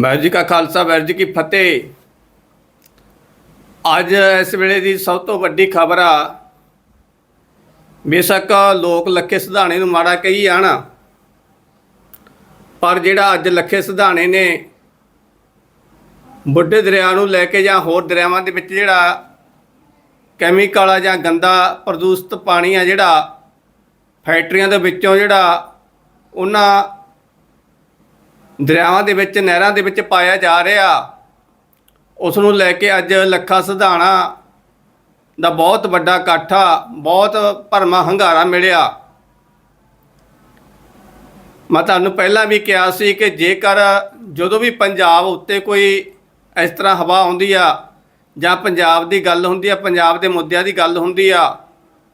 ਵਾਹਿਗੁਰੂ ਜੀ ਕਾ ਖਾਲਸਾ, ਵਾਹਿਗੁਰੂ ਜੀ ਕੀ ਫਤਿਹ। ਅੱਜ ਇਸ ਵੇਲੇ ਦੀ ਸਭ ਤੋਂ ਵੱਡੀ ਖਬਰ ਆ। ਬੇਸ਼ੱਕ ਲੋਕ ਲੱਖੇ ਸਿਧਾਣੇ ਨੂੰ ਮਾੜਾ ਕਹੀ ਜਾਣ। ਪਰ ਜਿਹੜਾ ਅੱਜ ਲੱਖੇ ਸਿਧਾਣੇ ਨੇ ਬੁੱਢੇ ਦਰਿਆ ਨੂੰ ਲੈ ਕੇ ਜਾਂ ਹੋਰ ਦਰਿਆਵਾਂ ਦੇ ਵਿੱਚ ਜਿਹੜਾ ਕੈਮੀਕਲ ਆ ਜਾਂ ਗੰਦਾ ਪ੍ਰਦੂਸ਼ਿਤ ਪਾਣੀ ਆ ਜਿਹੜਾ ਫੈਕਟਰੀਆਂ ਦੇ ਵਿੱਚੋਂ ਜਿਹੜਾ ਉਹਨਾਂ ਦਰਿਆਵਾਂ ਦੇ ਵਿੱਚ, ਨਹਿਰਾਂ ਦੇ ਵਿੱਚ ਪਾਇਆ ਜਾ ਰਿਹਾ। ਉਸ ਨੂੰ ਲੈ ਕੇ ਅੱਜ ਲੱਖਾ ਸਿਧਾਣਾ ਦਾ ਬਹੁਤ ਵੱਡਾ ਇਕੱਠ ਆ ਬਹੁਤ ਭਰਮਾ ਹੰਗਾਰਾ ਮਿਲਿਆ। ਮੈਂ ਤੁਹਾਨੂੰ ਪਹਿਲਾਂ ਵੀ ਕਿਹਾ ਸੀ ਕਿ ਜੇਕਰ ਜਦੋਂ ਵੀ ਪੰਜਾਬ ਉੱਤੇ ਕੋਈ ਇਸ ਤਰ੍ਹਾਂ ਹਵਾ ਆਉਂਦੀ ਆ, ਜਾਂ ਪੰਜਾਬ ਦੀ ਗੱਲ ਹੁੰਦੀ ਆ, ਪੰਜਾਬ ਦੇ ਮੁੱਦਿਆਂ ਦੀ ਗੱਲ ਹੁੰਦੀ ਆ,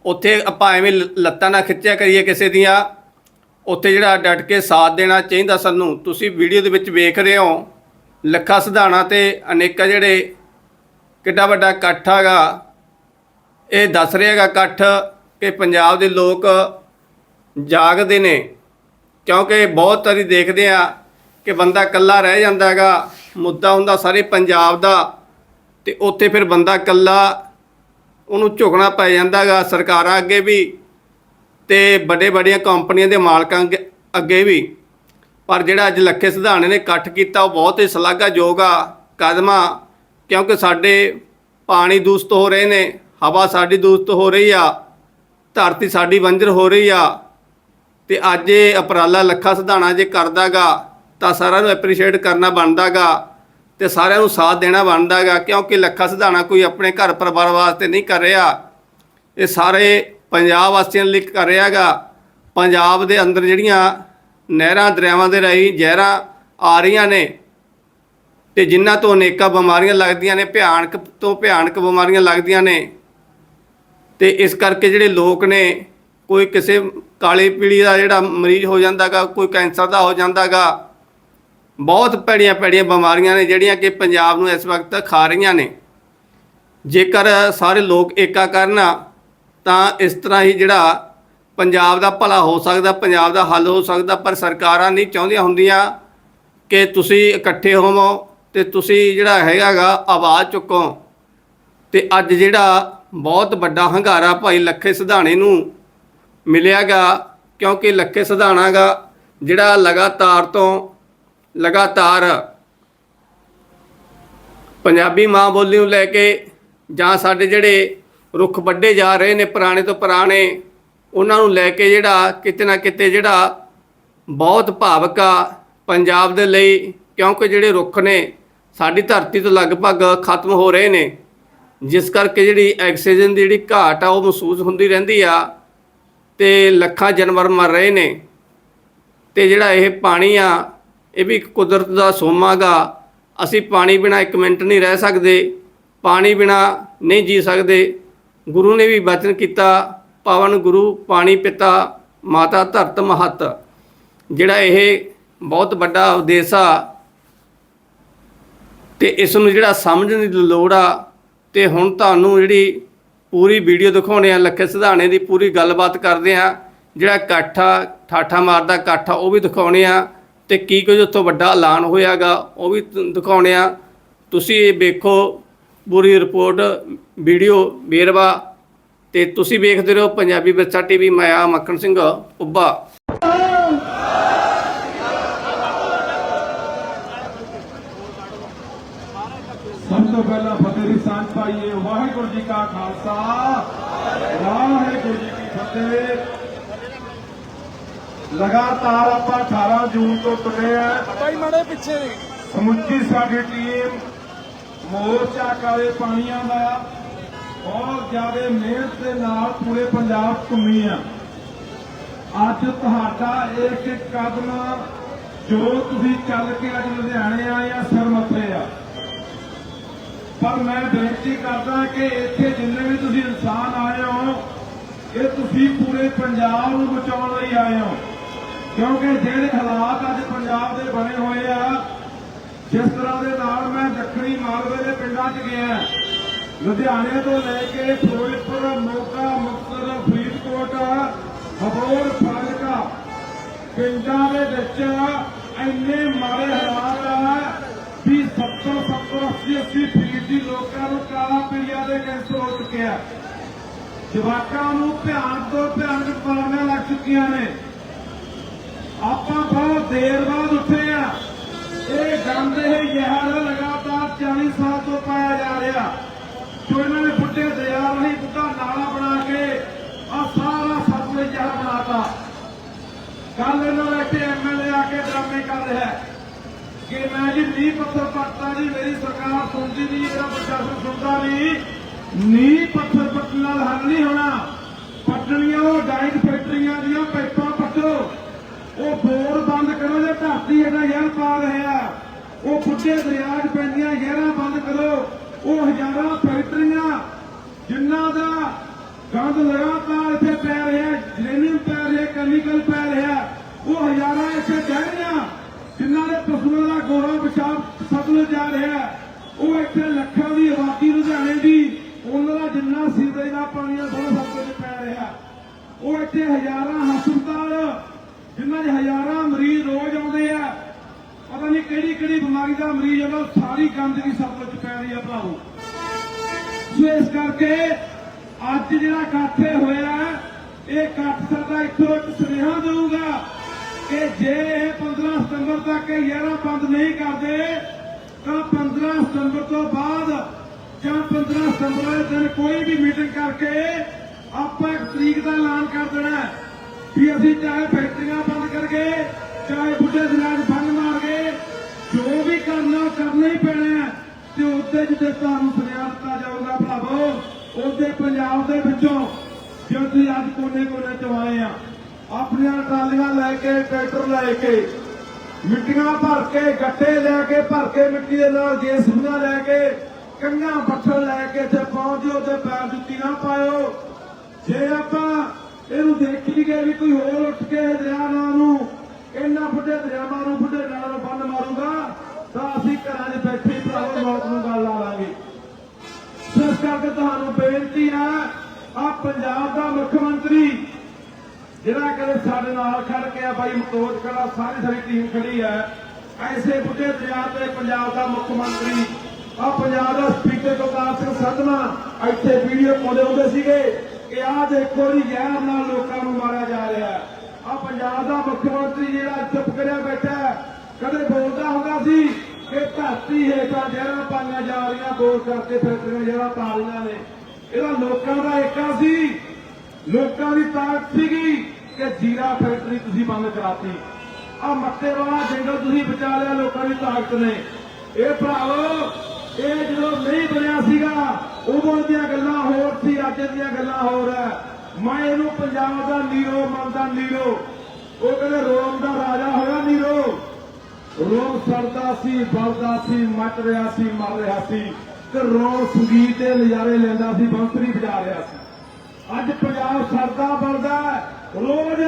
ਉੱਥੇ ਆਪਾਂ ਐਵੇਂ ਲ- ਲੱਤਾਂ ਨਾ ਖਿੱਚਿਆ ਕਰੀਏ ਕਿਸੇ ਦੀਆਂ। ਉੱਥੇ ਜਿਹੜਾ ਡਟ ਕੇ ਸਾਥ ਦੇਣਾ ਚਾਹੀਦਾ ਸਾਨੂੰ। ਤੁਸੀਂ ਵੀਡੀਓ ਦੇ ਵਿੱਚ ਵੇਖ ਰਹੇ ਹੋ, ਲੱਖਾ ਸਿਧਾਣਾ ਤੇ ਅਨੇਕਾਂ ਜਿਹੜੇ ਕਿੱਡਾ ਵੱਡਾ ਇਕੱਠ ਹੈਗਾ। ਇਹ ਦੱਸ ਰਿਹਾ ਹੈਗਾ ਇਕੱਠ ਕਿ ਪੰਜਾਬ ਦੇ ਲੋਕ ਜਾਗਦੇ ਨੇ, ਕਿਉਂਕਿ ਬਹੁਤ ਵਾਰੀ ਦੇਖਦੇ ਆ ਕਿ ਬੰਦਾ ਇਕੱਲਾ ਰਹਿ ਜਾਂਦਾ ਹੈਗਾ, ਮੁੱਦਾ ਹੁੰਦਾ ਸਾਰੇ ਪੰਜਾਬ ਦਾ, ਤੇ ਉੱਥੇ ਫਿਰ ਬੰਦਾ ਇਕੱਲਾ ਉਹਨੂੰ ਝੁਕਣਾ ਪੈ ਜਾਂਦਾ ਹੈਗਾ, ਸਰਕਾਰਾਂ ਅੱਗੇ ਵੀ ਤੇ ਵੱਡੇ ਵੱਡੀਆਂ ਕੰਪਨੀਆਂ ਦੇ ਮਾਲਕਾਂ ਅੱਗੇ- ਅੱਗੇ ਵੀ। ਪਰ ਜਿਹੜਾ ਅੱਜ ਲੱਖੇ ਸਿਧਾਣੇ ਨੇ ਇਕੱਠ ਕੀਤਾ, ਉਹ ਬਹੁਤ ਹੀ ਸ਼ਲਾਘਾਯੋਗ ਆ ਕਦਮਾ, ਕਿਉਂਕਿ ਸਾਡੇ ਪਾਣੀ ਦੂਸ਼ਿਤ ਹੋ ਰਹੇ ਨੇ, ਹਵਾ ਸਾਡੀ ਦੂਸ਼ਿਤ ਹੋ ਰਹੀ ਆ, ਧਰਤੀ ਸਾਡੀ ਵੰਜਰ ਹੋ ਰਹੀ ਆ, ਤੇ ਅੱਜ ਇਹ ਉਪਰਾਲਾ ਲੱਖਾ ਸਿਧਾਣਾ ਜੇ ਕਰਦਾਗਾ, ਤਾਂ ਸਾਰਿਆਂ ਨੂੰ ਐਪਰੀਸ਼ੀਏਟ ਕਰਨਾ ਬਣਦਾਗਾ, ਤੇ ਸਾਰਿਆਂ ਨੂੰ ਸਾਥ ਦੇਣਾ ਬਣਦਾਗਾ, ਕਿਉਂਕਿ ਲੱਖਾ ਸਿਧਾਣਾ ਕੋਈ ਆਪਣੇ ਘਰ ਪਰਿਵਾਰ ਵਾਸਤੇ ਨਹੀਂ ਕਰ ਰਿਹਾ। ਇਹ ਸਾਰੇ ਪੰਜਾਬ ਵਾਸੀਆਂ ਲਈ ਕਰ ਰਿਹਾਗਾ ਪੰਜਾਬ ਦੇ ਅੰਦਰ ਜਿਹੜੀਆਂ ਨਹਿਰਾਂ ਦਰਿਆਵਾਂ ਦੇ ਰਾਹੀਂ ਜ਼ਹਿਰਾਂ ਆ ਰਹੀਆਂ ਨੇ ਤੇ ਜਿਨ੍ਹਾਂ ਤੋਂ ਅਨੇਕਾਂ ਬਿਮਾਰੀਆਂ ਲੱਗਦੀਆਂ ਨੇ, ਭਿਆਨਕ ਤੋਂ ਭਿਆਨਕ ਬਿਮਾਰੀਆਂ ਲੱਗਦੀਆਂ ਨੇ ਤੇ ਇਸ ਕਰਕੇ ਜਿਹੜੇ ਲੋਕ ਨੇ, ਕੋਈ ਕਿਸੇ ਕਾਲੀ ਪੀਲੀ ਦਾ ਜਿਹੜਾ ਮਰੀਜ਼ ਹੋ ਜਾਂਦਾਗਾ ਕੋਈ ਕੈਂਸਰ ਦਾ ਹੋ ਜਾਂਦਾਗਾ ਬਹੁਤ ਭੈੜੀਆਂ ਭੈੜੀਆਂ ਬਿਮਾਰੀਆਂ ਨੇ ਜਿਹੜੀਆਂ ਕਿ ਪੰਜਾਬ ਨੂੰ ਇਸ ਵਕਤ ਖਾ ਰਹੀਆਂ ਨੇ। ਜੇਕਰ ਸਾਰੇ ਲੋਕ ਏਕਾ ਕਰਨ ਤਾਂ ਇਸ ਤਰ੍ਹਾਂ ਹੀ ਜਿਹੜਾ ਪੰਜਾਬ ਦਾ ਭਲਾ ਹੋ ਸਕਦਾ, ਪੰਜਾਬ ਦਾ ਹੱਲ ਹੋ ਸਕਦਾ, ਪਰ ਸਰਕਾਰਾਂ ਨਹੀਂ ਚਾਹੁੰਦੀਆਂ ਹੁੰਦੀਆਂ ਕਿ ਤੁਸੀਂ ਇਕੱਠੇ ਹੋਵੋ ਤੇ ਤੁਸੀਂ ਜਿਹੜਾ ਹੈਗਾਗਾ ਆਵਾਜ਼ ਚੁੱਕੋ। ਤੇ ਅੱਜ ਜਿਹੜਾ ਬਹੁਤ ਵੱਡਾ ਹੰਗਾਰਾ ਭਾਈ ਲੱਖੇ ਸਿਧਾਣੇ ਨੂੰ ਮਿਲਿਆਗਾ, ਕਿਉਂਕਿ ਲੱਖੇ ਸਿਧਾਣਾ ਗਾ ਜਿਹੜਾ ਲਗਾਤਾਰ ਤੋਂ ਲਗਾਤਾਰ ਪੰਜਾਬੀ ਮਾਂ ਬੋਲੀ ਨੂੰ ਲੈ ਕੇ ਜਾਂ ਸਾਡੇ ਜਿਹੜੇ ਰੁੱਖ ਵੱਡੇ ਜਾ ਰਹੇ ਨੇ ਪੁਰਾਣੇ ਤੋਂ ਪੁਰਾਣੇ। ਉਹਨਾਂ ਨੂੰ ਲੈ ਕੇ ਜਿਹੜਾ ਕਿਤੇ ਨਾ ਕਿਤੇ ਜਿਹੜਾ ਬਹੁਤ ਭਾਵਕ ਆ ਪੰਜਾਬ ਦੇ ਲਈ, ਕਿਉਂਕਿ ਜਿਹੜੇ ਰੁੱਖ ਨੇ, ਸਾਡੀ ਧਰਤੀ ਤੋਂ ਲਗਭਗ ਖਤਮ ਹੋ ਰਹੇ ਨੇ। ਜਿਸ ਕਰਕੇ ਜਿਹੜੀ ਆਕਸੀਜਨ ਦੀ ਜਿਹੜੀ ਘਾਟ ਆ, ਉਹ ਮਹਿਸੂਸ ਹੁੰਦੀ ਰਹਿੰਦੀ ਆ ਤੇ ਲੱਖਾਂ ਜਾਨਵਰ ਮਰ ਰਹੇ ਨੇ। ਤੇ ਜਿਹੜਾ ਇਹ ਪਾਣੀ ਆ, ਇਹ ਵੀ ਇੱਕ ਕੁਦਰਤ ਦਾ ਸੋਮਾ ਗਾ ਅਸੀਂ ਪਾਣੀ ਬਿਨਾ ਇੱਕ ਮਿੰਟ ਨਹੀਂ ਰਹਿ ਸਕਦੇ, ਪਾਣੀ ਬਿਨਾ ਨਹੀਂ ਜੀ ਸਕਦੇ। ਗੁਰੂ ਨੇ ਵੀ ਬਚਨ ਕੀਤਾ, ਪਾਵਨ ਗੁਰੂ, ਪਾਣੀ ਪਿਤਾ, ਮਾਤਾ ਧਰਤ ਮਹਤ। ਜਿਹੜਾ ਇਹ ਬਹੁਤ ਵੱਡਾ ਉਦੇਸ਼ ਆ ਤੇ ਇਸ ਨੂੰ ਜਿਹੜਾ ਸਮਝਣ ਦੀ ਲੋੜ ਆ, ਤੇ ਹੁਣ ਤੁਹਾਨੂੰ ਜਿਹੜੀ ਪੂਰੀ ਵੀਡੀਓ ਦਿਖਾਉਣੇ ਆ, ਲੱਖੇ ਸਿਧਾਣੇ ਦੀ ਪੂਰੀ ਗੱਲਬਾਤ ਕਰਦੇ ਆ, ਜਿਹੜਾ ਇਕੱਠ ਆ, ਠਾਠਾ ਮਾਰਦਾ ਇਕੱਠ ਆ, ਉਹ ਵੀ ਦਿਖਾਉਣੇ ਆ, ਤੇ ਕੀ ਕੁਝ ਉੱਥੋਂ ਵੱਡਾ ਐਲਾਨ ਹੋਇਆਗਾ, ਉਹ ਵੀ ਤ- ਦਿਖਾਉਣੇ ਆ। ਤੁਸੀਂ ਇਹ ਵੇਖੋ ਪੂਰੀ ਰਿਪੋਰਟ ਵੀਡੀਓ ਵੇਰਵਾ ਤੇ ਤੁਸੀਂ ਵੇਖਦੇ ਰਹੋ ਪੰਜਾਬੀ ਬੱਚਾ ਟੀਵੀ। ਮੈਂ ਆ ਮੱਖਣ ਸਿੰਘ ਉੱਬਾ ਸਭ ਤੋਂ ਪਹਿਲਾਂ ਫਤਿਹ ਦੀ ਸਾਂਝ ਪਾਈਏ। ਵਾਹਿਗੁਰੂ ਜੀ ਕਾ ਖਾਲਸਾ। ਵਾਹਿਗੁਰੂ ਜੀ ਕੀ ਫਤਿਹ। ਲਗਾਤਾਰ ਆਪਾਂ 18 ਜੂਨ ਤੋਂ ਤੁਰੇ ਆ। ਭਾਈ ਮੜੇ ਪਿੱਛੇ ਸਮੁੱਚੀ ਸਾਡੀ ਟੀਮ ਮੋਰਚਾ ਕਾਲੇ ਪਾਣੀਆਂ ਦਾ ਬਹੁਤ ਜ਼ਿਆਦਾ ਮਿਹਨਤ ਦੇ ਨਾਲ ਪੂਰੇ ਪੰਜਾਬ ਘੁੰਮੀ ਆ। ਅੱਜ ਤੁਹਾਡਾ ਇੱਕ ਇੱਕ ਕਦਮ ਜੋ ਤੁਸੀਂ ਚੱਲ ਕੇ ਅੱਜ ਲੁਧਿਆਣੇ ਆਏ ਆ, ਸਿਰ ਮੱਥੇ ਆ। ਪਰ ਮੈਂ ਬੇਨਤੀ ਕਰਦਾ ਕਿ ਇੱਥੇ ਜਿੰਨੇ ਵੀ ਤੁਸੀਂ ਇਨਸਾਨ ਆਏ ਹੋ, ਇਹ ਤੁਸੀਂ ਪੂਰੇ ਪੰਜਾਬ ਨੂੰ ਬਚਾਉਣ ਲਈ ਆਏ ਹੋ। ਕਿਉਂਕਿ ਜਿਹੜੇ ਹਾਲਾਤ ਅੱਜ ਪੰਜਾਬ ਦੇ ਬਣੇ ਹੋਏ ਆ ਜਿਸ ਤਰ੍ਹਾਂ ਦੇ ਨਾਲ ਮੈਂ ਦੱਖਣੀ ਮਾਲਵੇ ਦੇ ਪਿੰਡਾਂ 'ਚ ਗਿਆ ਲੁਧਿਆਣੇ ਤੋਂ ਲੈ ਕੇ ਫਿਰੋਜ਼ਪੁਰ, ਮੋਗਾ, ਮੁਕਤਸਰ, ਫਰੀਦਕੋਟ, ਹਬੋਰ, ਫਾਜ਼ਿਲਕਾ ਪਿੰਡਾਂ ਦੇ ਵਿੱਚ ਇੰਨੇ ਮਾੜੇ ਹਾਲਾਤ ਆ 80 ਫੀਸਦੀ ਲੋਕਾਂ ਨੂੰ ਕਾਲਾ ਪੀਲੀਆ ਦੇ ਕੈਂਸਰ ਹੋ ਚੁੱਕਿਆ ਜਵਾਕਾਂ ਨੂੰ ਭਿਆਨਕ ਤੋਂ ਭਿਆਨਕ ਬਿਮਾਰੀਆਂ ਲੱਗ ਚੁੱਕੀਆਂ ਨੇ। ਆਪਾਂ ਬਹੁਤ ਦੇਰ ਬਾਅਦ ਉੱਠੇ ਆ ਇਹ ਗੰਦ ਇਹ ਜ਼ਹਿਰ ਲਗਾਤਾਰ 40 ਸਾਲ ਤੋਂ ਪਾਇਆ ਜਾ ਰਿਹਾ। ਜੋ ਇਹਨਾਂ ਨੇ ਬੁੱਢੇ ਦਰਿਆ ਨਹੀਂ ਬੁੱਢਾ ਨਾਲਾ ਬਣਾ ਕੇ ਆ ਸਾਰਾ ਸਤਲੁਜ ਜ਼ਹਿਰ ਬਣਾਤਾ। ਕੱਲ ਇਹਨਾਂ ਦਾ ਇੱਥੇ ਐਮਐਲਏ ਆ ਕੇ ਡਰਾਮੇ ਕਰ ਰਿਹਾ ਕਿ ਮੈਂ ਜੀ ਨੀਂਹ ਪੱਥਰ ਪੱਟਦਾ ਜੀ, ਮੇਰੀ ਸਰਕਾਰ ਸੁਣਦੀ ਨਹੀਂ, ਮੇਰਾ ਪ੍ਰਸ਼ਾਸਨ ਸੁਣਦਾ ਨਹੀਂ। ਨੀਂਹ ਪੱਥਰ ਪੱਟਣ ਨਾਲ ਹੱਲ ਨਹੀਂ ਹੋਣਾ। ਪੱਟਣੀਆਂ ਉਹ ਡਾਈਟ ਫੈਕਟਰੀਆਂ ਦੀਆਂ ਪਾਈਪਾਂ ਪੱਟੋ। ਉਹ ਬੋਰ ਬੰਦ ਕਰੋ ਜੇ ਧਰਤੀ ਇਹਦਾ ਜ਼ਹਿਰ ਪਾ ਰਹੇ ਉਹ ਬੁੱਢੇ ਦਰਿਆ 'ਚ ਪੈਂਦੀਆਂ ਜ਼ਹਿਰਾਂ ਬੰਦ ਕਰੋ। ਉਹ ਹਜ਼ਾਰਾਂ ਫੈਕਟਰੀਆਂ ਜਿਨ੍ਹਾਂ ਦਾ ਗੰਦ ਲਗਾਤਾਰ ਇੱਥੇ ਪੈ ਰਿਹਾ ਜਰੇਨੀਅਮ ਪੈ ਰਿਹਾ ਕੈਮੀਕਲ ਪੈ ਰਿਹਾ ਉਹ ਹਜ਼ਾਰਾਂ ਇੱਥੇ ਕਹਿ ਰਹੀਆਂ ਜਿਨ੍ਹਾਂ ਦੇ ਪਸ਼ੂਆਂ ਦਾ ਗੋਰਾ ਪਿਸ਼ਾਬ ਸਤਲੁਜ ਜਾ ਰਿਹਾ ਉਹ ਇੱਥੇ ਲੱਖਾਂ ਦੀ ਆਬਾਦੀ ਲੁਧਿਆਣੇ ਦੀ, ਉਹਨਾਂ ਦਾ ਜਿੰਨਾ ਸੀਵਰੇਜ ਦਾ ਪਾਣੀ ਆ ਸਾਰਾ ਸਤਲੁਜ ਪੈ ਰਿਹਾ ਉਹ ਇੱਥੇ ਹਜ਼ਾਰਾਂ ਹਸਪਤਾਲ ਜਿਨ੍ਹਾਂ 'ਚ ਹਜ਼ਾਰਾਂ ਮਰੀਜ਼ ਰੋਜ਼ ਆਉਂਦੇ ਆ, ਪਤਾ ਨਹੀਂ ਕਿਹੜੀ ਕਿਹੜੀ ਬਿਮਾਰੀ ਦਾ ਮਰੀਜ਼ ਆਉਂਦਾ ਸਾਰੀ ਗੰਦਗੀ ਸਤਲੁਜ 'ਚ ਪੈ ਰਹੀ ਆ ਭਰਾਵੋ। ਸੋ ਇਸ ਕਰਕੇ ਅੱਜ ਜਿਹੜਾ ਇਕੱਠ ਹੋਇਆ, ਇਹ ਇਕੱਠ ਸਾਡਾ ਇੱਥੋਂ ਇੱਕ ਸੁਨੇਹਾ ਦੇਊਗਾ ਕਿ ਜੇ ਇਹ 15 ਸਤੰਬਰ ਤੱਕ ਇਹ ਯਾਰਾ ਬੰਦ ਨਹੀਂ ਕਰਦੇ, ਤਾਂ 15 ਸਤੰਬਰ ਤੋਂ ਬਾਅਦ ਜਾਂ 15 ਸਤੰਬਰ ਦੇ ਦਿਨ ਕੋਈ ਵੀ ਮੀਟਿੰਗ ਕਰਕੇ ਆਪਾਂ ਇੱਕ ਤਰੀਕ ਦਾ ਐਲਾਨ ਕਰ ਦੇਣਾ ਵੀ ਅਸੀਂ ਚਾਹੇ ਫੈਕਟਰੀਆਂ ਬੰਦ ਕਰਕੇ, ਚਾਹੇ ਬੁੱਢੇ ਦਿਨਾਂ 'ਚ ਬੰਦ ਮਾਰਗੇ ਜੋ ਵੀ ਕਰਨਾ ਕਰਨਾ ਹੀ ਪੈਣਾ ਤੇ ਉੱਤੇ ਜਿੱਤੇ ਤੁਹਾਨੂੰ ਸੁਨੇਹਾ ਦਿੱਤਾ ਜਾਊਗਾ ਭਰਾਵੋ, ਉਹਦੇ ਪੰਜਾਬ ਦੇ ਵਿੱਚੋਂ ਜੋ ਤੁਸੀਂ ਅੱਜ ਕੋਨੇ ਕੋਨੇ ਚ ਆਏ ਆ ਆਪਣੀਆਂ ਟਰਾਲੀਆਂ ਲੈ ਕੇ, ਟਰੈਕਟਰ ਲੈ ਕੇ, ਮਿੱਟੀਆਂ ਭਰ ਕੇ, ਗੱਟੇ ਲੈ ਕੇ, ਭਰ ਕੇ ਮਿੱਟੀ ਦੇ ਨਾਲ ਜੇਸੀਬੀਆਂ ਲੈ ਕੇ ਕੰਨਾਂ ਪੱਥਰ ਲੈ ਕੇ ਇੱਥੇ ਪਹੁੰਚ ਜਾਓ ਤੇ ਪੈਰ ਜੁੱਤੀ ਨਾ ਪਾਇਓ। ਜੇ ਆਪਾਂ ਇਹਨੂੰ ਦੇਖੀ ਗਏ ਵੀ ਕੋਈ ਹੋਰ ਉੱਠ ਕੇ ਦਰਿਆ ਨੂੰ ਇਹਨਾਂ ਵੱਡੇ ਦਰਿਆਵਾਂ ਨੂੰ ਬੁੱਢੇ ਨਾਲਾਂ ਬੰਨ ਮਾਰੂਗਾ, ਤਾਂ ਅਸੀਂ ਘਰਾਂ 'ਚ ਬੈਠੇ ਹੀ ਮੌਤ ਨੂੰ ਗੱਲ ਲਾ ਲਾਂਗੇ। ਇਸ ਕਰਕੇ ਤੁਹਾਨੂੰ ਬੇਨਤੀ ਹੈ ਆ ਪੰਜਾਬ ਦਾ ਮੁੱਖ ਮੰਤਰੀ, ਜਿਹੜਾ ਕਦੇ ਸਾਡੇ ਨਾਲ ਖੜ ਕੇ ਆ ਬਾਈ ਮਤੋਜ ਖੜਾ ਸਾਰੀ ਸਾਰੀ ਟੀਮ ਖੜੀ ਹੈ, ਐਸੇ ਬੁੱਢੇ ਦਰਿਆ ਤੇ ਪੰਜਾਬ ਦਾ ਮੁੱਖ ਮੰਤਰੀ ਆ ਪੰਜਾਬ ਦਾ ਸਪੀਕਰ ਕੁਲਤਾਰ ਸਿੰਘ ਸੰਧਵਾ, ਇੱਥੇ ਵੀਡੀਓ ਪਾਉਂਦੇ ਹੁੰਦੇ ਸੀਗੇ। ਕਿ ਆਹ ਦੇਖੋ ਜੀ ਜ਼ਹਿਰ ਨਾਲ ਲੋਕਾਂ ਨੂੰ ਮਾਰਿਆ ਜਾ ਰਿਹਾ ਆ ਪੰਜਾਬ ਦਾ ਮੁੱਖ ਮੰਤਰੀ ਜਿਹੜਾ ਚੁੱਪ ਕਰਿਆ ਬੈਠਾ ਕਦੇ ਬੋਲਦਾ ਹੁੰਦਾ ਸੀ ਕਿ ਧਰਤੀ ਹੇਠਾਂ ਜ਼ਹਿਰਾਂ ਪਾਈਆਂ ਜਾ ਰਹੀਆਂ ਬੋਲ ਕਰਕੇ ਫੈਕਟਰੀਆਂ ਜਿਹੜਾ ਪਾ ਰਹੀਆਂ ਨੇ। ਇਹਦਾ ਲੋਕਾਂ ਦਾ ਏਕਾ ਸੀ। ਲੋਕਾਂ ਦੀ ਤਾਕਤ ਸੀਗੀ ਕਿ ਜੀਰਾ ਫੈਕਟਰੀ ਤੁਸੀਂ ਬੰਦ ਕਰਾਤੀ। ਆ ਮੱਤੇ ਵਾਲਾ ਜੰਗਲ ਤੁਸੀਂ ਬਚਾ ਲਿਆ, ਲੋਕਾਂ ਦੀ ਤਾਕਤ ਨੇ। ਇਹ ਭਰਾਵੋ ਇਹ ਜਦੋਂ ਨਹੀਂ ਬਣਿਆ ਸੀਗਾ, ਉਦੋਂ ਦੀਆਂ ਗੱਲਾਂ ਹੋਰ ਸੀ, ਅੱਜ ਦੀਆਂ ਗੱਲਾਂ ਹੋਰ ਹੈ। ਮੈਂ ਇਹਨੂੰ ਪੰਜਾਬ ਦਾ ਨੀਰੋ ਮੰਨਦਾ, ਨੀਰੋ। ਉਹ ਕਹਿੰਦੇ, ਰੋਮ ਦਾ ਰਾਜਾ ਹੋਇਆ ਨੀਰੋ। ਰੋਮ ਸਰਦਾ ਸੀ, ਬਲਦਾ ਸੀ ਮੱਟ ਰਿਹਾ ਸੀ, ਮਰ ਰਿਹਾ ਸੀ। ਤੇ ਰੋਮ ਸੰਗੀਤ ਦੇ ਨਜ਼ਾਰੇ ਲੈਂਦਾ ਸੀ ਬੰਤਰੀ ਵਜਾ ਰਿਹਾ ਸੀ। ਅੱਜ ਪੰਜਾਬ ਸਰਦਾ ਬਲਦਾ ਰੋਜ਼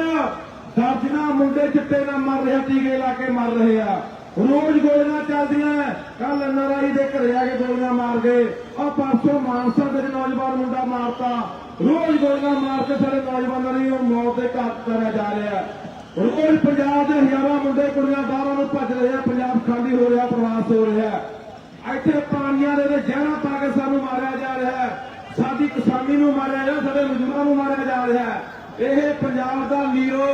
ਦਰਜਨਾ ਮੁੰਡੇ ਚਿੱਟੇ ਨਾਲ ਮਰ ਰਿਹਾ, ਟੀਕੇ ਲਾ ਕੇ ਮਰ ਰਹੇ ਆ। ਰੋਜ਼ ਗੋਲੀਆਂ ਚੱਲਦੀਆਂ ਕੱਲ ਨਰਾਈ ਦੇ ਘਰੇ ਆ ਕੇ ਗੋਲੀਆਂ ਮਾਰ ਗਏ। ਆ ਪਰਸੋਂ ਮਾਨਸਾ ਦੇ ਨੌਜਵਾਨ ਮੁੰਡਾ ਮਾਰਤਾ। ਰੋਜ਼ ਗੋਲੀਆਂ ਮਾਰ ਕੇ ਸਾਡੇ ਨੌਜਵਾਨਾਂ ਨੂੰ ਉਹ ਮੌਤ ਦੇ ਘਾਟ ਕਰਿਆ ਜਾ ਰਿਹਾ ਰੋਜ਼ ਪੰਜਾਬ ਦੇ ਹਜ਼ਾਰਾਂ ਮੁੰਡੇ ਕੁੜੀਆਂ ਬਾਹਰਾਂ ਨੂੰ ਭੱਜ ਰਹੇ ਆ ਪੰਜਾਬ ਖਾਲੀ ਹੋ ਰਿਹਾ, ਪ੍ਰਵਾਸ ਹੋ ਰਿਹਾ ਇੱਥੇ ਪਾਣੀਆਂ ਦੇ ਜ਼ਹਿਰਾਂ ਪਾ ਕੇ ਸਾਨੂੰ ਮਾਰਿਆ ਜਾ ਰਿਹਾ ਸਾਡੀ ਕਿਸਾਨੀ ਨੂੰ ਮਾਰਿਆ ਜਾ ਸਾਡੇ ਮਜ਼ਦੂਰਾਂ ਨੂੰ ਮਾਰਿਆ ਜਾ ਰਿਹਾ ਇਹ ਪੰਜਾਬ ਦਾ ਲੀਰੋ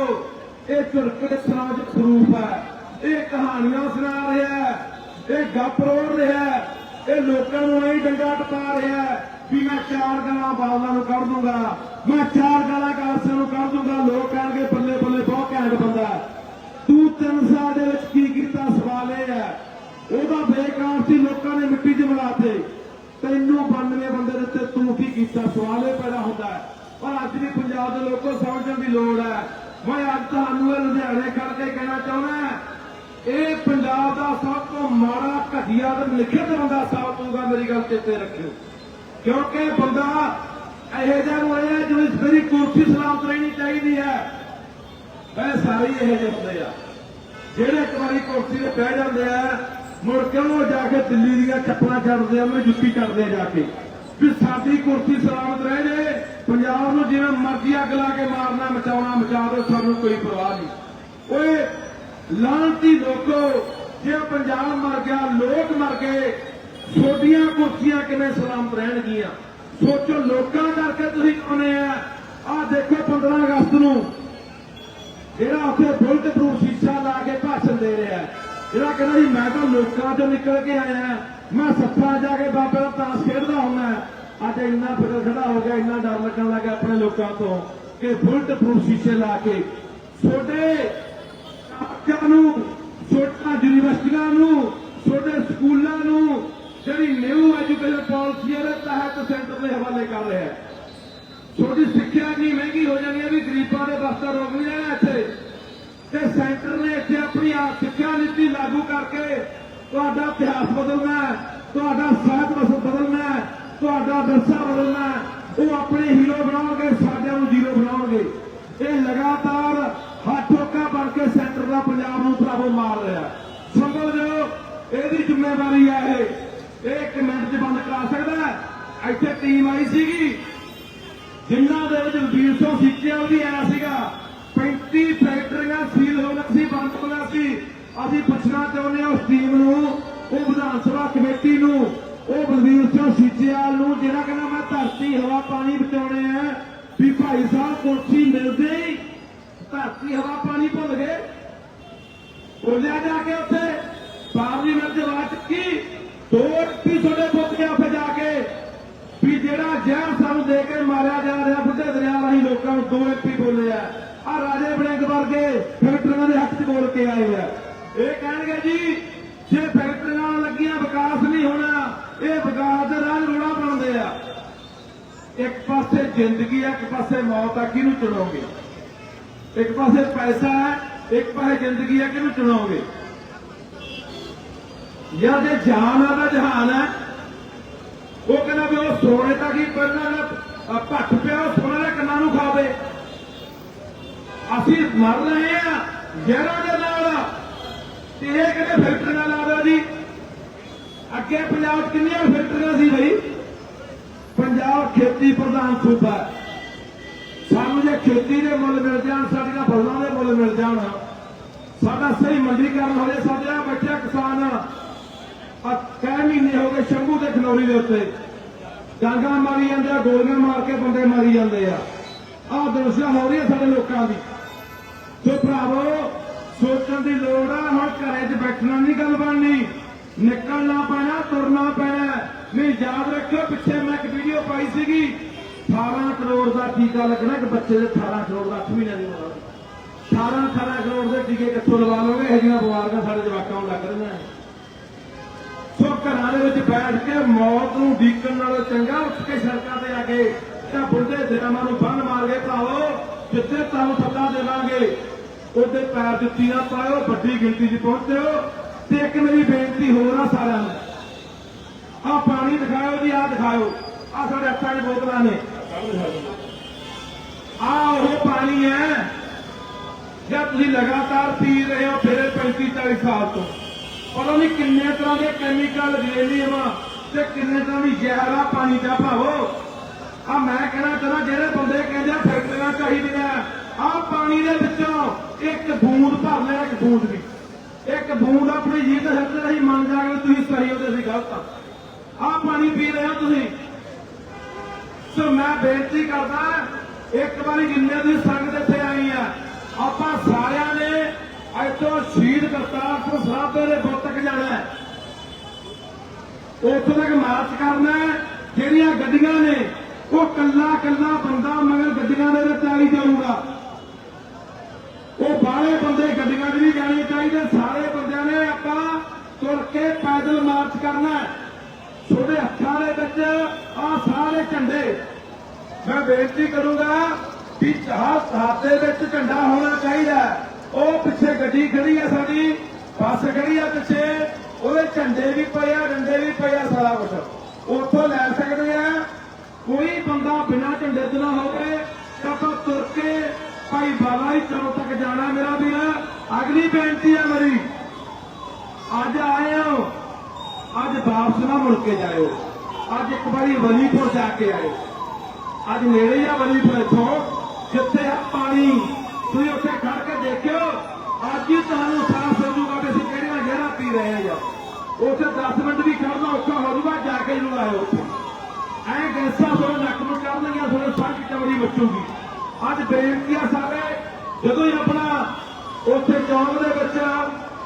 ਇਹ ਝੁਰਕੇ ਸਮਾਜਿਕ ਸਰੂਪ ਹੈ ਇਹ ਕਹਾਣੀਆਂ ਸੁਣਾ ਰਿਹਾ ਹੈ, ਇਹ ਗੱਪ ਰੋੜ ਰਿਹਾ ਹੈ, ਇਹ ਲੋਕਾਂ ਨੂੰ ਐਂ ਡੰਗਾ ਟਪਾ ਰਿਹਾ ਹੈ ਵੀ ਮੈਂ ਚਾਰ ਗਾਲਾਂ ਬਾਲਾਂ ਨੂੰ ਕੱਢ ਦੂੰਗਾ, ਮੈਂ ਚਾਰ ਗਾਲਾਂ ਕਾਰਸੇ ਨੂੰ ਕੱਢ ਦੂੰਗਾ, ਲੋਕ ਕਹਿਣਗੇ ਬੱਲੇ ਬੱਲੇ ਬਹੁਤ ਘੈਂਟ ਬੰਦਾ ਤੂੰ ਤਿੰਨ ਸਾਲ ਦੇ ਵਿੱਚ ਕੀ ਕੀਤਾ ਸਵਾਲ ਇਹ ਹੈ, ਉਹਦਾ ਬੇਕਾਰ ਸੀ, ਲੋਕਾਂ ਨੇ ਮਿੱਟੀ 'ਚ ਮਿਲਾਤੇ ਤੈਨੂੰ 92 ਬੰਦੇ ਦੇ ਉੱਤੇ ਤੂੰ ਕੀ ਕੀਤਾ? ਸਵਾਲ ਇਹ ਪੈਦਾ ਹੁੰਦਾ ਹੈ। ਪਰ ਅੱਜ ਵੀ ਪੰਜਾਬ ਦੇ ਲੋਕੋ ਸਮਝਣ ਦੀ ਲੋੜ ਹੈ। ਮੈਂ ਅੱਜ ਤੁਹਾਨੂੰ ਇਹ ਲੁਧਿਆਣੇ ਕਰਕੇ ਕਹਿਣਾ ਚਾਹੁੰਦਾ ਇਹ ਪੰਜਾਬ ਦਾ ਸਭ ਤੋਂ ਮਾੜਾ ਘਟੀਆ ਤੇ ਲਿਖਿਤ ਬੰਦਾ ਸਾਬਤ ਹੋਊਗਾ ਮੇਰੀ ਗੱਲ ਚੇਤੇ ਰੱਖਿਓ। ਕਿਉਂਕਿ ਬੰਦਾ ਇਹੋ ਜਿਹਾ ਨੂੰ ਇਹ ਜਿਹਨੂੰ ਮੇਰੀ ਕੁਰਸੀ ਸਲਾਮਤ ਰਹਿਣੀ ਚਾਹੀਦੀ ਹੈ। ਇਹ ਸਾਰੇ ਇਹੋ ਜਿਹੇ ਹੁੰਦੇ ਆ। ਜਿਹੜੇ ਇੱਕ ਵਾਰੀ ਕੁਰਸੀ ਤੇ ਬਹਿ ਜਾਂਦੇ ਆ, ਮੁੜ ਕੇ ਉਹ ਜਾ ਕੇ ਦਿੱਲੀ ਦੀਆਂ ਚੱਪਲਾਂ ਛੱਡਦੇ ਆ ਮੈਂ ਜੁੱਤੀ ਕੱਢਦੇ ਜਾ ਕੇ। ਵੀ ਸਾਡੀ ਕੁਰਸੀ ਸਲਾਮਤ ਰਹਿ ਜੇ, ਪੰਜਾਬ ਨੂੰ ਜਿਵੇਂ ਮਰਜ਼ੀ ਅੱਗ ਲਾ ਕੇ ਮਾਰਨਾ, ਮਚਾਉਣਾ, ਮਚਾ ਦਿਓ, ਸਾਨੂੰ ਕੋਈ ਪਰਵਾਹ ਨਹੀਂ। ਓਏ ਲਾਂਤੀ ਲੋਕੋ, ਜੇ ਪੰਜਾਬ ਮਰ ਗਿਆ, ਲੋਕ ਮਰ ਗਏ ਛੋਟੀਆਂ ਕੁਰਸੀਆਂ ਕਿਵੇਂ ਸਲਾਮਤ ਰਹਿਣਗੀਆਂ? ਸੋਚੋ ਲੋਕਾਂ ਕਰਕੇ ਤੁਸੀਂ ਆਉਣੇ ਆ। ਆਹ ਦੇਖੋ 15 ਅਗਸਤ ਨੂੰ। ਜਿਹੜਾ ਉੱਥੇ ਬੁਲਟ ਪ੍ਰੂਫ ਸ਼ੀਸ਼ਾ ਲਾ ਕੇ ਭਾਸ਼ਣ ਦੇ ਰਿਹਾ ਜਿਹੜਾ ਕਹਿੰਦਾ ਜੀ, ਮੈਂ ਤਾਂ ਲੋਕਾਂ ਚੋਂ ਨਿਕਲ ਕੇ ਆਇਆ ਮੈਂ ਸੱਥਾ ਜਾ ਕੇ ਬਾਬੇ ਦਾ ਤਾਸ਼ ਖੇਡਦਾ ਹੁੰਦਾ ਅੱਜ ਇੰਨਾ ਫਿਕਰ ਖੜਾ ਹੋ ਗਿਆ, ਇੰਨਾ ਡਰ ਲੱਗਣ ਲੱਗਾ ਆਪਣੇ ਲੋਕਾਂ ਤੋਂ ਕਿ ਬੁਲਟ ਪ੍ਰੂਫ ਸ਼ੀਸ਼ੇ ਲਾ ਕੇ। ਛੋਟੇ ਕਾਕਾਂ ਨੂੰ ਛੋਟਾ ਯੂਨੀਵਰਸਿਟੀਆਂ ਨੂੰ ਛੋਟੇ ਸਕੂਲਾਂ ਨੂੰ ਜਿਹੜੀ ਨਿਊ ਐਜੂਕੇਸ਼ਨ ਪਾਲਿਸੀ ਦੇ ਤਹਿਤ ਸੈਂਟਰ ਦੇ ਹਵਾਲੇ ਕਰ ਰਿਹਾ ਹੈ। ਛੋਟੀ ਸਿੱਖਿਆ ਇੰਨੀ ਮਹਿੰਗੀ ਹੋ ਜਾਣੀ ਹੈ ਵੀ ਗਰੀਬਾਂ ਦੇ ਵਾਸਤੇ ਰੋਕ ਨਹੀਂ ਰਹਿਣਾ ਇੱਥੇ। ਤੇ ਸੈਂਟਰ ਨੇ ਇੱਥੇ ਆਪਣੀ ਆ ਸਿੱਖਿਆ ਨੀਤੀ ਲਾਗੂ ਕਰਕੇ ਤੁਹਾਡਾ ਇਤਿਹਾਸ ਬਦਲਣਾ ਤੁਹਾਡਾ ਸਾਹਿਤ ਬਦਲਣਾ ਤੁਹਾਡਾ ਵਿਰਸਾ ਬਦਲਣਾ ਉਹ ਆਪਣੇ ਹੀਰੋ ਬਣਾਉਣਗੇ ਸਾਡਿਆਂ ਨੂੰ ਜ਼ੀਰੋ ਬਣਾਉਣਗੇ। ਇਹ ਲਗਾਤਾਰ ਹੱਥੋਕਾ ਬਣ ਕੇ ਸੈਂਟਰ ਦਾ ਪੰਜਾਬ ਨੂੰ ਭਰਾਵੋ ਮਾਰ ਰਿਹਾ ਸੰਭਲ ਜੋ ਇਹਦੀ ਜ਼ਿੰਮੇਵਾਰੀ ਹੈ ਇਹ। ਇਹ ਇੱਕ ਮਿੰਟ 'ਚ ਬੰਦ ਕਰਾ ਸਕਦਾ ਇੱਥੇ ਟੀਮ ਆਈ ਸੀਗੀ। ਜਿਨ੍ਹਾਂ ਦੇ ਵਿੱਚ ਵੀਰ ਸਿੰਘ ਸਿੱਚਿਆਲ ਵੀ ਆਇਆ ਸੀਗਾ। 35 ਫੈਕਟਰੀਆਂ ਸੀਲ ਹੋਣਾ ਸੀ, ਬੰਦ ਹੋਣਾ ਸੀ। ਅਸੀਂ ਪੁੱਛਣਾ ਚਾਹੁੰਦੇ ਹਾਂ ਉਸ ਟੀਮ ਨੂੰ, ਉਹ ਵਿਧਾਨ ਸਭਾ ਕਮੇਟੀ ਨੂੰ, ਉਹ ਬਲਵੀਰ ਸਿੰਘ ਸਿੱਚਿਆਲ ਨੂੰ, ਜਿਹੜਾ ਕਹਿੰਦਾ ਮੈਂ ਧਰਤੀ, ਹਵਾ, ਪਾਣੀ ਬਚਾਉਣੇ ਆ, ਵੀ ਭਾਈ ਸਾਹਿਬ ਕੋਠੀ ਮਿਲਦੇ? ਹੀ ਧਰਤੀ, ਹਵਾ, ਪਾਣੀ ਭੁੱਲ ਗਏ? ਬੋਲਿਆ ਜਾ ਕੇ ਉੱਥੇ। ਪਾਰਲੀਮੈਂਟ ਦੇ ਬਾਅਦ ਕੀ? ਦੋ ਐਮਪੀ ਤੁਹਾਡੇ ਪੁੱਤ ਗਿਆ ਉੱਥੇ ਜਾ ਕੇ ਵੀ ਜਿਹੜਾ ਜ਼ਹਿਰ ਸਾਨੂੰ ਦੇ ਕੇ ਮਾਰਿਆ ਜਾ ਰਿਹਾ, ਬੁੱਢੇ ਦਰਿਆ ਰਾਹੀਂ ਲੋਕਾਂ ਨੂੰ ਦੋ ਐਮਪੀ ਬੋਲੇ ਆ। ਆ ਰਾਜੇ ਬੜਿੰਗ ਵਰਗੇ ਫੈਕਟਰੀਆਂ ਦੇ ਹੱਥ 'ਚ ਬੋਲ ਕੇ ਆਏ ਆ। ਇਹ ਕਹਿਣਗੇ ਜੀ, ਜੇ ਫੈਕਟਰੀਆਂ ਲੱਗੀਆਂ, ਵਿਕਾਸ ਨਹੀਂ ਹੋਣਾ, ਇਹ ਵਿਕਾਸ ਦੇ ਰਾਹ ਰੋੜਾ ਬਣਦੇ ਆ। ਇੱਕ ਪਾਸੇ ਜ਼ਿੰਦਗੀ ਆ, ਇੱਕ ਪਾਸੇ ਮੌਤ ਆ, ਕਿਹਨੂੰ ਚੁਣੋਗੇ? ਇੱਕ ਪਾਸੇ ਪੈਸਾ ਹੈ ਇੱਕ ਪਾਸੇ ਜ਼ਿੰਦਗੀ ਹੈ ਕਿਹਨੂੰ ਚੁਣੋਗੇ? ਜਾਂ ਜੇ ਜਾਨ ਆ ਦਾ ਜਹਾਨ ਹੈ ਉਹ ਕਹਿੰਦਾ ਵੀ ਉਹ ਸੋਨੇ ਤਾਂ ਕੀ ਪਹਿਲਾਂ ਨਾ ਭੱਠ ਪਿਆ, ਉਹ ਸੋਨੇ ਦੇ ਕੰਨਾਂ ਨੂੰ ਖਾਵੇ। ਅਸੀਂ ਮਰ ਰਹੇ ਆ ਜ਼ਹਿਰਾਂ ਦੇ ਨਾਲ। ਤੇ ਇਹ ਕਹਿੰਦੇ ਫੈਕਟਰੀਆਂ ਲਾ ਦਿਓ ਜੀ? ਅੱਗੇ ਪੰਜਾਬ ਕਿੰਨੀਆਂ ਫੈਕਟਰੀਆਂ ਸੀ ਬਈ? ਪੰਜਾਬ ਖੇਤੀ ਪ੍ਰਧਾਨ ਸੂਬਾ ਸਾਨੂੰ ਜੇ ਖੇਤੀ ਦੇ ਮੁੱਲ ਮਿਲ ਜਾਣ, ਸਾਡੀਆਂ ਫਸਲਾਂ ਦੇ ਮੁੱਲ ਮਿਲ ਜਾਣ, ਸਾਡਾ ਸਹੀ ਮੰਡੀਕਰਨ ਹੋ ਜਾਏ ਸਾਡੇ ਆ ਕਿਸਾਨ ਆ ਕਈ ਮਹੀਨੇ ਹੋ ਗਏ ਸ਼ੰਭੂ ਤੇ ਖਨੌਰੀ ਦੇ ਉੱਤੇ। ਡਾਂਗਾ ਮਾਰੀ ਜਾਂਦੇ ਆ, ਗੋਲੀਆਂ ਮਾਰ ਕੇ ਬੰਦੇ ਮਾਰੀ ਜਾਂਦੇ ਆ। ਆਹ ਦੁਰਸ਼ਾ ਹੋ ਰਹੀ ਹੈ ਸਾਡੇ ਲੋਕਾਂ ਦੀ। ਸੋ ਭਰਾਵੋ, ਸੋਚਣ ਦੀ ਲੋੜ ਆ, ਹੁਣ ਘਰੇ 'ਚ ਬੈਠਣਾ ਨਹੀਂ ਗੱਲ ਬਣਨੀ। ਨਿਕਲਣਾ ਪੈਣਾ, ਤੁਰਨਾ ਪੈਣਾ। ਨਹੀਂ, ਯਾਦ ਰੱਖਿਓ, ਪਿੱਛੇ ਮੈਂ ਇੱਕ ਵੀਡੀਓ ਪਾਈ ਸੀਗੀ। 18 ਕਰੋੜ ਦਾ ਟੀਕਾ ਲੱਗਣਾ, ਇੱਕ ਬੱਚੇ ਦੇ 18 ਕਰੋੜ ਦਾ 8 ਮਹੀਨੇ ਦੀ ਉਮਰ 18 18 ਕਰੋੜ ਦੇ ਟੀਕੇ ਕਿੱਥੋਂ ਲਵਾ ਲੋਗੇ ਇਹ ਜਿਹੀਆਂ ਬਿਮਾਰੀਆਂ ਸਾਡੇ ਜਵਾਕਾਂ ਨੂੰ ਲੱਗ ਰਹੀਆਂ ਘਰਾਂ ਦੇ ਵਿੱਚ ਬੈਠ ਕੇ ਮੌਤ ਨੂੰ ਡੀਕਣ ਨਾਲੋਂ ਚੰਗਾ, ਉੱਠ ਕੇ ਸੜਕਾਂ ਤੇ ਆ ਕੇ ਤਾਂ ਬੁੱਢੇ ਦਿਨਾਂ ਨੂੰ ਬੰਨ ਮਾਰ ਕੇ ਭਾਵੋ, ਜਿੱਥੇ ਤੁਹਾਨੂੰ ਸੱਦਾ ਦੇਵਾਂਗੇ, ਉਹਦੇ ਪੈਰ ਜੁੱਤੀ ਨਾ ਪਾਇਓ, ਵੱਡੀ ਗਿਣਤੀ 'ਚ ਪਹੁੰਚਿਓ ਤੇ ਇੱਕ ਮੇਰੀ ਬੇਨਤੀ ਹੋਰ ਆ ਸਾਰਿਆਂ ਨੂੰ। ਆਹ ਪਾਣੀ ਦਿਖਾਓ ਜੀ, ਆਹ ਦਿਖਾਓ ਆਹ ਸਾਡੇ ਹੱਥਾਂ 'ਚ ਬੋਤਲਾਂ ਨੇ। ਆਹ ਉਹ ਪਾਣੀ ਹੈ ਜਾਂ ਤੁਸੀਂ ਲਗਾਤਾਰ ਪੀ ਰਹੇ ਹੋ, ਫਿਰ 35 40 ਸਾਲ ਤੋਂ। ਪਤਾ ਨਹੀਂ ਕਿੰਨੇ ਤਰ੍ਹਾਂ ਦੇ ਕੈਮੀਕਲ ਰੇਲੀਅਮ ਤੇ ਕਿੰਨੇ ਤਰ੍ਹਾਂ ਦੀ ਜ਼ਹਿਰ ਪਾਣੀ ਦਾ ਭਾਵੋ। ਆ ਮੈਂ ਕਹਿਣਾ ਚਾਹੁੰਦਾ, ਜਿਹੜੇ ਬੰਦੇ ਕਹਿੰਦੇ ਫੈਕਟਰੀਆਂ ਚਾਹੀਦੀਆਂ ਆ ਪਾਣੀ ਦੇ ਵਿੱਚੋਂ ਇੱਕ ਬੂੰਦ ਭਰ ਲੈ, ਇੱਕ ਬੂੰਦ ਵੀ ਇੱਕ ਬੂੰਦ ਆਪਣੀ ਜੀਤ ਹੱਥ ਰਹੀ, ਮੰਨ ਜਾਗੇ ਤੁਸੀਂ ਸਹੀ ਹੋ ਤੇ ਗਲਤ ਆ। ਪਾਣੀ ਪੀ ਰਹੇ ਹੋ ਤੁਸੀਂ। ਸੋ ਮੈਂ ਬੇਨਤੀ ਕਰਦਾ, ਇੱਕ ਵਾਰੀ ਜਿੰਨੇ ਦੀ ਸੰਗਤ ਇੱਥੇ ਆਈ ਆ, ਆਪਾਂ ਇੱਥੋਂ ਸ਼ਹੀਦ ਕਰਤਾਰਪੁਰ ਸਾਹਿਬ ਦੇ ਬੁੱਤ ਤੱਕ ਜਾਣਾ ਹੈ। ਉੱਥੋਂ ਤੱਕ ਮਾਰਚ ਕਰਨਾ ਹੈ, ਜਿਹੜੀਆਂ ਗੱਡੀਆਂ ਨੇ, ਉਹ ਕੱਲਾ ਕੱਲਾ ਬੰਦਾ ਮਗਰ ਗੱਡੀਆਂ ਦੇ ਵਿੱਚ ਆਈ ਜਾਊਗਾ। ਉਹ ਬਾਹਲੇ ਬੰਦੇ ਗੱਡੀਆਂ 'ਚ ਵੀ ਜਾਣੇ ਚਾਹੀਦੇ, ਸਾਰੇ ਬੰਦਿਆਂ ਨੇ ਆਪਾਂ ਤੁਰ ਕੇ ਪੈਦਲ ਮਾਰਚ ਕਰਨਾ ਹੈ। ਤੁਹਾਡੇ ਹੱਥਾਂ ਦੇ ਵਿੱਚ ਆ ਸਾਰੇ ਝੰਡੇ। ਮੈਂ ਬੇਨਤੀ ਕਰੂੰਗਾ ਕਿ ਹੱਥ ਹੱਥ ਦੇ ਵਿੱਚ ਝੰਡਾ ਹੋਣਾ ਚਾਹੀਦਾ ਉਹ ਪਿੱਛੇ ਗੱਡੀ ਖੜੀ ਆ ਸਾਡੀ, ਬੱਸ ਖੜੀ ਆ ਪਿੱਛੇ, ਉਹਦੇ ਝੰਡੇ ਵੀ ਪਏ ਆ, ਡੰਡੇ ਵੀ ਪਏ ਆ ਸਾਰਾ ਕੁਝ ਉੱਥੋਂ ਲੈ ਸਕਦੇ ਆ। ਕੋਈ ਬੰਦਾ ਬਿਨਾਂ ਝੰਡੇ ਤੋਂ ਨਾ ਹੋਵੇ, ਤਾਂ ਤੁਰ ਕੇ ਭਾਈ ਬਾਬਾ ਜੀ ਚੌਕ ਤੱਕ ਜਾਣਾ ਮੇਰਾ ਵੀਰ। ਅਗਲੀ ਬੇਨਤੀ ਆ ਮੇਰੀ, ਅੱਜ ਆਏ ਹੋ, ਅੱਜ ਵਾਪਸ ਨਾ ਮੁੜ ਕੇ ਜਾਇਓ। ਅੱਜ ਇੱਕ ਵਾਰੀ ਵਲੀਪੁਰ ਜਾ ਕੇ ਆਇਓ। ਅੱਜ ਨੇੜੇ ਆ ਵਲੀਪੁਰ ਇੱਥੋਂ, ਜਿੱਥੇ ਪਾਣੀ। ਤੁਸੀਂ ਉੱਥੇ ਖੜ ਕੇ ਦੇਖਿਓ, ਅੱਜ ਹੀ ਤੁਹਾਨੂੰ ਸਾਫ਼ ਹੋ ਜਾਊਗਾ ਕਿ ਅਸੀਂ ਕਿਹੜੀਆਂ ਜ਼ਹਿਰਾਂ ਪੀ ਰਹੇ ਹਾਂ। ਉੱਥੇ 10 ਮਿੰਟ ਵੀ ਖੜਨਾ ਔਖਾ ਹੋ ਜਾਊਗਾ, ਜਾ ਕੇ ਜਰੂਰ ਆਇਓ ਉੱਥੇ। ਐ ਗੈਸਾਂ ਤੁਹਾਡੇ ਨੱਕ ਨੂੰ ਚੜਨਗੀਆਂ ਤੁਹਾਡੇ ਸੱਚ ਚਮੜੀ ਮੱਚੂਗੀ। ਅੱਜ ਬੇਨਤੀ ਆ ਸਾਰੇ, ਜਦੋਂ ਹੀ ਆਪਣਾ ਉੱਥੇ ਚੌਂਕ ਦੇ ਵਿੱਚ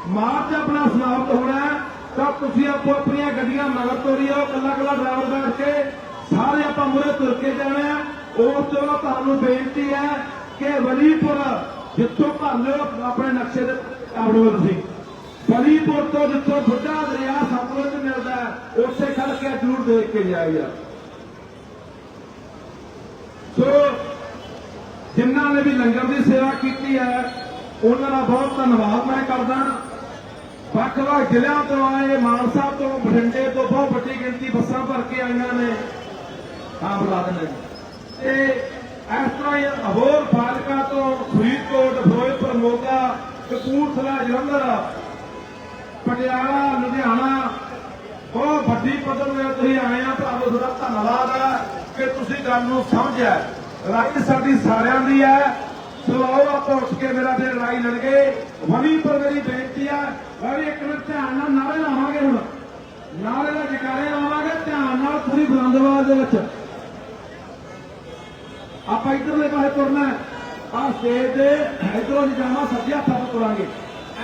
ਮਾਰਚ ਆਪਣਾ ਸਮਾਪਤ ਹੋਣਾ ਤਾਂ ਤੁਸੀਂ ਆਪੋ ਆਪਣੀਆਂ ਗੱਡੀਆਂ ਮਗਰ ਤੋਰੀਓ, ਕੱਲਾ ਕੱਲਾ ਡਰਾਈਵਰ ਬੈਠ ਕੇ ਸਾਰੇ ਆਪਾਂ ਮੂਰੇ ਤੁਰ ਕੇ ਜਾਣਾ ਉਸ ਤੋਂ ਤੁਹਾਨੂੰ ਬੇਨਤੀ ਹੈ ਕਿ ਵਲੀਪੁਰ ਜਿੱਥੋਂ ਭਰ ਲਿਓ ਆਪਣੇ ਨਕਸ਼ੇ ਦੇ ਆਪਣੋ ਤੁਸੀਂ। ਵਲੀਪੁਰ ਤੋਂ ਜਿੱਥੋਂ ਬੁੱਢਾ ਦਰਿਆ ਸਤਲੁਜ ਮਿਲਦਾ ਹੈ, ਉੱਥੇ ਜ਼ਰੂਰ ਦੇਖ ਕੇ ਜਾਈਏ ਸੋ ਜਿਨ੍ਹਾਂ ਨੇ ਵੀ ਲੰਗਰ ਦੀ ਸੇਵਾ ਕੀਤੀ ਹੈ ਉਹਨਾਂ ਦਾ ਬਹੁਤ ਧੰਨਵਾਦ ਮੈਂ ਕਰਦਾ ਵੱਖ-ਵੱਖ ਜ਼ਿਲ੍ਹਿਆਂ ਤੋਂ ਆਏ ਮਾਨਸਾ ਤੋਂ ਬਠਿੰਡੇ ਤੋਂ ਬਹੁਤ ਵੱਡੀ ਗਿਣਤੀ ਬੱਸਾਂ ਭਰ ਕੇ ਆਈਆਂ ਨੇ। ਹਾਂ ਬੁਲਾ ਦਿੰਦੇ ਨੇ। ਤੇ ਇਸ ਤਰ੍ਹਾਂ ਹੀ ਹੋਰ ਫਾਜ਼ਿਲਕਾ ਤੋਂ ਫਰੀਦਕੋਟ, ਫਿਰੋਜ਼ਪੁਰ, ਮੋਗਾ, ਕਪੂਰਥਲਾ, ਜਲੰਧਰ, ਪਟਿਆਲਾ, ਲੁਧਿਆਣਾ, ਬਹੁਤ ਵੱਡੀ ਪੱਧਰ ਤੇ ਤੁਸੀਂ ਆਏ ਆ ਭਰਾਵੋ ਤੁਹਾਡਾ ਧੰਨਵਾਦ ਹੈ ਕਿ ਤੁਸੀਂ ਗੱਲ ਨੂੰ ਸਮਝਿਆ ਲੜਾਈ ਸਾਡੀ ਸਾਰਿਆਂ ਦੀ ਹੈ। ਸੋ ਆਓ ਆਪਾਂ ਉੱਠ ਕੇ ਮੇਰਾ ਤੇ ਲੜਾਈ ਲੜ ਗਏ ਵਨੀ ਪਰ ਮੇਰੀ ਬੇਨਤੀ ਹੈ ਵੀ ਇੱਕ ਮਿੰਟ ਧਿਆਨ ਨਾਲ ਨਾਰੇ ਲਾਵਾਂਗੇ ਹੁਣ। ਨਾਰੇ ਦਾ ਜਕਾਰੇ ਲਾਵਾਂਗੇ, ਧਿਆਨ ਨਾਲ ਪੂਰੀ ਬੁਲੰਦ ਆਵਾਜ਼ ਦੇ ਵਿੱਚ। ਆਪਾਂ ਇਧਰਲੇ ਪਾਸੇ ਤੁਰਨਾ ਆ ਸਟੇਜ ਦੇ ਇਧਰੋਂ ਜਾਣਾ ਸੱਜੇ ਹੱਥਾਂ ਤੋਂ ਤੁਰਾਂਗੇ।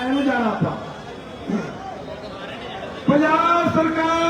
ਐਨੂੰ ਜਾਣਾ ਆਪਾਂ। ਪੰਜਾਬ ਸਰਕਾਰ